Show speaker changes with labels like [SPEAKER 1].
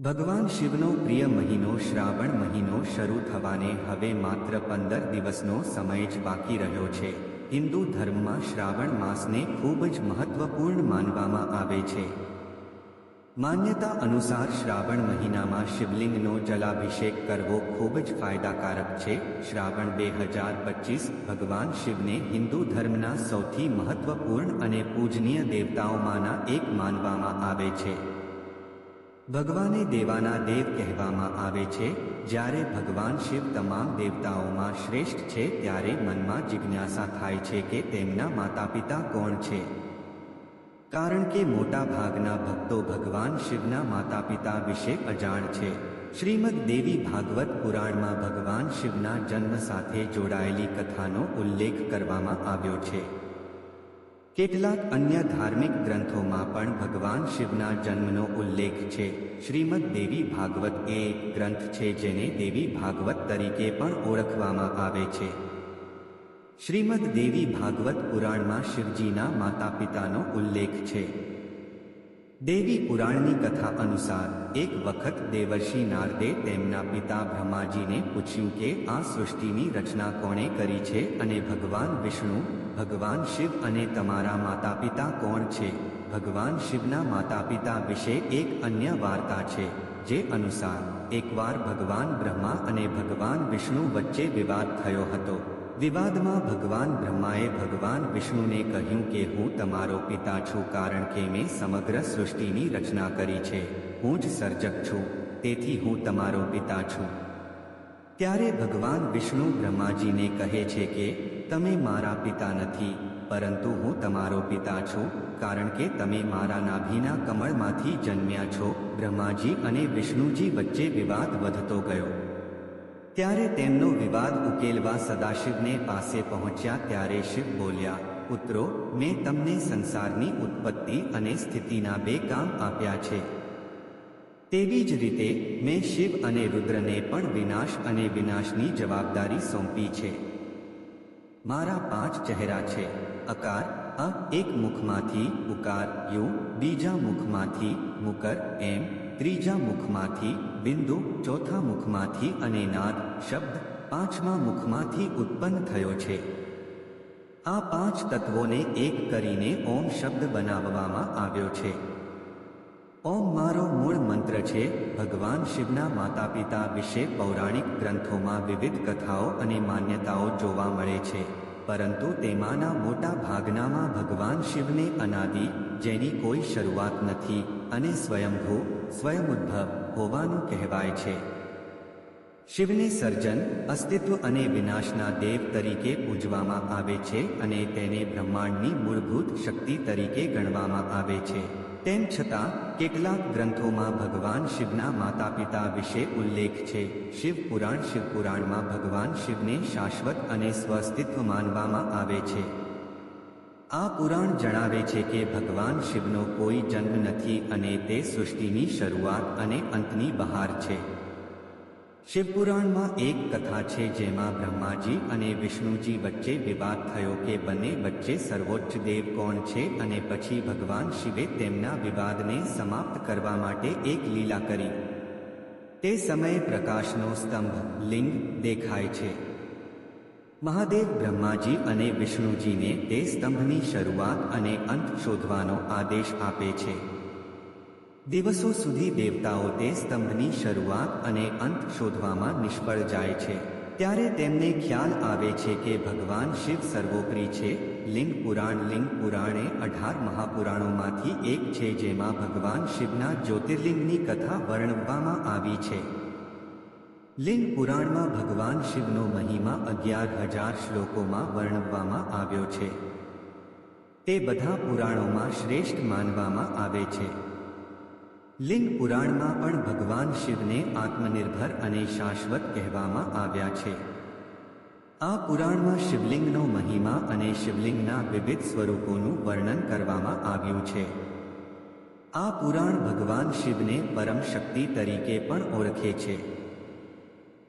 [SPEAKER 1] ભગવાન શિવનો પ્રિય મહિનો શ્રાવણ મહિનો શરૂ થવાને હવે માત્ર પંદર દિવસનો સમય જ બાકી રહ્યો છે. હિન્દુ ધર્મમાં શ્રાવણ માસને ખૂબ જ મહત્વપૂર્ણ માનવામાં આવે છે. માન્યતા અનુસાર શ્રાવણ મહિનામાં શિવલિંગનો જલાભિષેક કરવો ખૂબ જ ફાયદાકારક છે. શ્રાવણ બે હજાર પચીસ ભગવાન શિવને હિન્દુ ધર્મના સૌથી મહત્વપૂર્ણ અને પૂજનીય દેવતાઓમાંના એક માનવામાં આવે છે. ભગવાને દેવાના દેવ કહેવામાં આવે છે, જ્યારે ભગવાન શિવ તમામ દેવતાઓમાં શ્રેષ્ઠ છે ત્યારે મનમાં જિજ્ઞાસા થાય છે કે તેમના માતા પિતા કોણ છે. કારણ કે મોટા ભાગના ભક્તો ભગવાન શિવના માતા પિતા વિશે અજાણ છે. શ્રીમદ દેવી ભાગવત પુરાણમાં ભગવાન શિવના જન્મ સાથે જોડાયેલી કથાનો ઉલ્લેખ કરવામાં આવ્યો છે. કેટલાક અન્ય ધાર્મિક ગ્રંથોમાં પણ ભગવાન શિવના જન્મનો ઉલ્લેખ છે. શ્રીમદ દેવી ભાગવત એ એક ગ્રંથ છે જેને દેવી ભાગવત તરીકે પણ ઓળખવામાં આવે છે. શ્રીમદ દેવી ભાગવત પુરાણમાં શિવજીના માતા પિતાનો ઉલ્લેખ છે. દેવી પુરાણની કથા અનુસાર એક વખત દેવર્ષિ નારદે તેમના પિતા બ્રહ્માજીને પૂછ્યું કે આ સૃષ્ટિની રચના કોણે કરી છે અને ભગવાન વિષ્ણુ, ભગવાન શિવ અને તમારા માતા પિતા કોણ છે? ભગવાન શિવના માતા પિતા વિશે એક અન્ય વાર્તા છે, જે અનુસાર, એકવાર ભગવાન બ્રહ્મા અને ભગવાન વિષ્ણુ વચ્ચે વિવાદ થયો હતો. વિવાદમાં ભગવાન બ્રહ્માએ ભગવાન વિષ્ણુને કહ્યું કે હું તમારો પિતા છું કારણ કે મેં સમગ્ર સૃષ્ટિની રચના કરી છે. હું જ સર્જક છું, તેથી હું તમારો પિતા છું. ત્યારે ભગવાન વિષ્ણુ બ્રહ્માજીને કહે છે કે, તમે મારા પિતા નથી, પરંતુ હું તમારો પિતા છું, કારણ કે તમે મારા નાભીના કમળમાંથી જન્મ્યા છો. બ્રહ્માજી અને વિષ્ણુજી વચ્ચે વિવાદ વધતો ગયો. ત્યારે તેમનો વિવાદ ઉકેલવા સદાશિવને પાસે પહોંચ્યા ત્યારે શિવ બોલ્યા, પુત્રો, મેં તમને સંસારની ઉત્પત્તિ અને સ્થિતિના બે કામ આપ્યા છે. તેવી જ રીતે મેં શિવ અને રુદ્રને પણ વિનાશ અને વિનાશની જવાબદારી સોંપી છે. મારા પાંચ ચહેરા છે. અકાર, અ, એક મુખમાંથી ઉકાર, યુ, બીજા મુખમાંથી મુકર, એમ ત્રીજા મુખમાંથી બિંદુ, ચોથા મુખમાંથી અને નાદ, શબ્દ પાંચમા મુખમાંથી ઉત્પન્ન થયો છે. આ પાંચ તત્વોને એક કરીને ઓમ શબ્દ બનાવવામાં આવ્યો છે. ઓમ મારો મૂળ મંત્ર છે. ભગવાન શિવના માતા પિતા વિશે પૌરાણિક ગ્રંથોમાં વિવિધ કથાઓ અને માન્યતાઓ જોવા મળે છે. પરંતુ તેમાંના મોટા ભાગનામાં ભગવાન શિવને અનાદિ જેની કોઈ શરૂઆત નથી અને સ્વયંભૂ, સ્વયંઉદ્ભવ હોવાનું કહેવાય છે. શિવને સર્જન, અસ્તિત્વ અને વિનાશના દેવ તરીકે પૂજવામાં આવે છે અને તેને બ્રહ્માંડની મૂળભૂત શક્તિ તરીકે ગણવામાં આવે છે. તેમ છતાં, કેટલાક ગ્રંથોમાં ભગવાન શિવના માતા પિતા વિશે ઉલ્લેખ છે. શિવ પુરાણ શિવ પુરાણમાં ભગવાન શિવને શાશ્વત અને સ્વસ્તિત્વ માનવામાં આવે છે. આ પુરાણ જણાવે છે કે ભગવાન શિવનો કોઈ જન્મ નથી અને તે સૃષ્ટિની શરૂઆત અને અંતની બહાર છે. શિવપુરાણમાં એક કથા છે જેમાં બ્રહ્માજી અને વિષ્ણુજી વચ્ચે વિવાદ થયો કે બંને વચ્ચે સર્વોચ્ચ દેવ કોણ છે અને પછી ભગવાન શિવે તેમના વિવાદને સમાપ્ત કરવા માટે એક લીલા કરી. તે સમયે પ્રકાશનો સ્તંભ, લિંગ દેખાય છે. મહાદેવ બ્રહ્માજી અને વિષ્ણુજીને તે સ્તંભની શરૂઆત અને અંત શોધવાનો આદેશ આપે છે. દિવસો સુધી દેવતાઓ તે સ્તંભની શરૂઆત અને અંત શોધવામાં નિષ્ફળ જાય છે. ત્યારે તેમને ખ્યાલ આવે છે કે ભગવાન શિવ સર્વોપરી છે. લિંગ પુરાણ, લિંગ પુરાણે અઢાર મહાપુરાણોમાંથી એક છે જેમાં ભગવાન શિવના જ્યોતિર્લિંગની કથા વર્ણવવામાં આવી છે. લિંગ પુરાણમાં ભગવાન શિવનો મહિમા અગિયાર હજાર શ્લોકોમાં વર્ણવવામાં આવ્યો છે. તે બધા પુરાણોમાં શ્રેષ્ઠ માનવામાં આવે છે. લિંગ પુરાણમાં પણ ભગવાન શિવને આત્મનિર્ભર અને શાશ્વત કહેવામાં આવ્યા છે. આ પુરાણમાં શિવલિંગનો મહિમા અને શિવલિંગના વિવિધ સ્વરૂપોનું વર્ણન કરવામાં આવ્યું છે. આ પુરાણ ભગવાન શિવને પરમ શક્તિ તરીકે પણ ઓળખે છે.